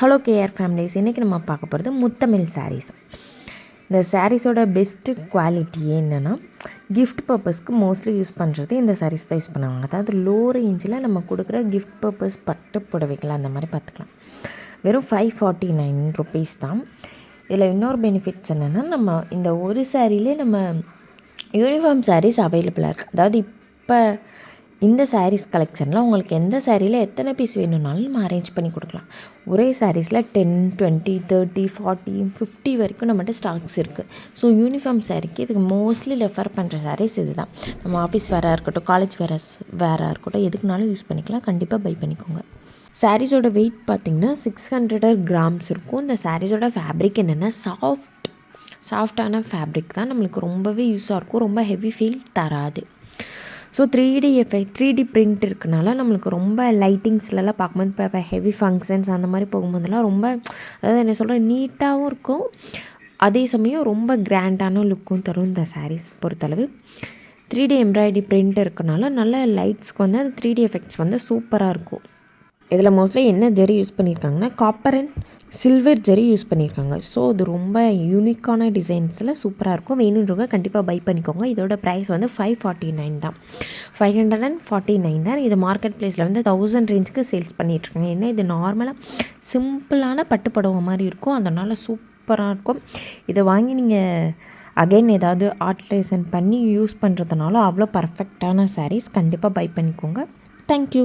Hello KR families இன்றைக்கி நம்ம பார்க்க போகிறது முத்தமிழ் சாரீஸ் இந்த சாரீஸோட பெஸ்ட்டு குவாலிட்டி என்னென்னா கிஃப்ட் பர்பஸ்க்கு மோஸ்ட்லி யூஸ் பண்ணுறது இந்த சாரீஸ் தான் யூஸ் பண்ணுவாங்க. அதாவது லோ ரேஞ்சில் நம்ம கொடுக்குற கிஃப்ட் பர்பஸ் பட்டு புடவைகள் அந்த மாதிரி பார்த்துக்கலாம். வெறும் ஃபைவ் ஃபார்ட்டி நைன் ருபீஸ் தான். இதில் இன்னொரு பெனிஃபிட்ஸ் என்னென்னா நம்ம இந்த ஒரு சாரிலே நம்ம யூனிஃபார்ம் சாரீஸ் அவைலபிளாக இருக்குது அதாவது இப்போ இந்த சாரீஸ் கலெக்ஷனில் உங்களுக்கு எந்த சாரியில் எத்தனை பீஸ் வேணும்னாலும் நம்ம அரேஞ்ச் பண்ணி கொடுக்கலாம். ஒரே சாரீஸில் ten twenty thirty forty fifty வரைக்கும் நம்மகிட்ட ஸ்டாக்ஸ் இருக்குது ஸோ யூனிஃபார்ம் சாரீக்கு இதுக்கு மோஸ்ட்லி ரெஃபர் பண்ணுற சாரீஸ் இது தான் நம்ம ஆஃபீஸ் வேறாக இருக்கட்டும் காலேஜ் வேரஸ் வேறாக இருக்கட்டும் எதுக்குனாலும் யூஸ் பண்ணிக்கலாம். கண்டிப்பாக பை பண்ணிக்கோங்க. சாரீஸோட வெயிட் பார்த்திங்கன்னா சிக்ஸ் ஹண்ட்ரட் கிராம்ஸ் இருக்கும். இந்த சாரீஸோட ஃபேப்ரிக் என்னென்னா சாஃப்ட் சாஃப்டான ஃபேப்ரிக் தான். நம்மளுக்கு ரொம்பவே யூஸாக இருக்கும். ரொம்ப ஹெவி ஃபீல் தராது. So three D effect three D print இருக்கனால நம்மளுக்கு ரொம்ப லைட்டிங்ஸ்லலாம் பார்க்கும்போது இப்போ இப்போ ஹெவி ஃபங்க்ஷன்ஸ் அந்த மாதிரி போகும்போதெல்லாம் ரொம்ப அதாவது என்ன சொல்கிறேன் நீட்டாகவும் இருக்கும். அதே சமயம் ரொம்ப கிராண்டான லுக்கும் தரும் இந்த சாரீஸ் பொறுத்தளவு. த்ரீ டி எம்ப்ராய்டி பிரிண்ட் இருக்கனால நல்ல லைட்ஸ்க்கு வந்து அந்த த்ரீ டி எஃபெக்ட்ஸ் வந்து சூப்பராக இருக்கும். இதில் மோஸ்ட்லி என்ன ஜெரி யூஸ் பண்ணியிருக்காங்கன்னா copper and silver zari use பண்ணியிருக்காங்க. ஸோ இது ரொம்ப யூனிக்கான டிசைன்ஸில் சூப்பராக இருக்கும். வேணுன்றவங்க கண்டிப்பாக பை பண்ணிக்கோங்க. இதோட ப்ரைஸ் வந்து ஃபைவ் ஃபார்ட்டி நைன் தான். Five hundred and forty nine தான். இது மார்க்கெட் ப்ளேஸில் வந்து தௌசண்ட் ரேஞ்சுக்கு சேல்ஸ் பண்ணிகிட்ருக்காங்க ஏன்னா இது நார்மலாக சிம்பிளான பட்டுப்படவை மாதிரி இருக்கும். அதனால் சூப்பராக இருக்கும். இதை வாங்கி நீங்கள் அகைன் ஏதாவது ஆல்ட்ரேஷன் பண்ணி யூஸ் பண்ணுறதுனால அவ்வளோ பர்ஃபெக்டான சாரீஸ் கண்டிப்பாக பை பண்ணிக்கோங்க. தேங்க்யூ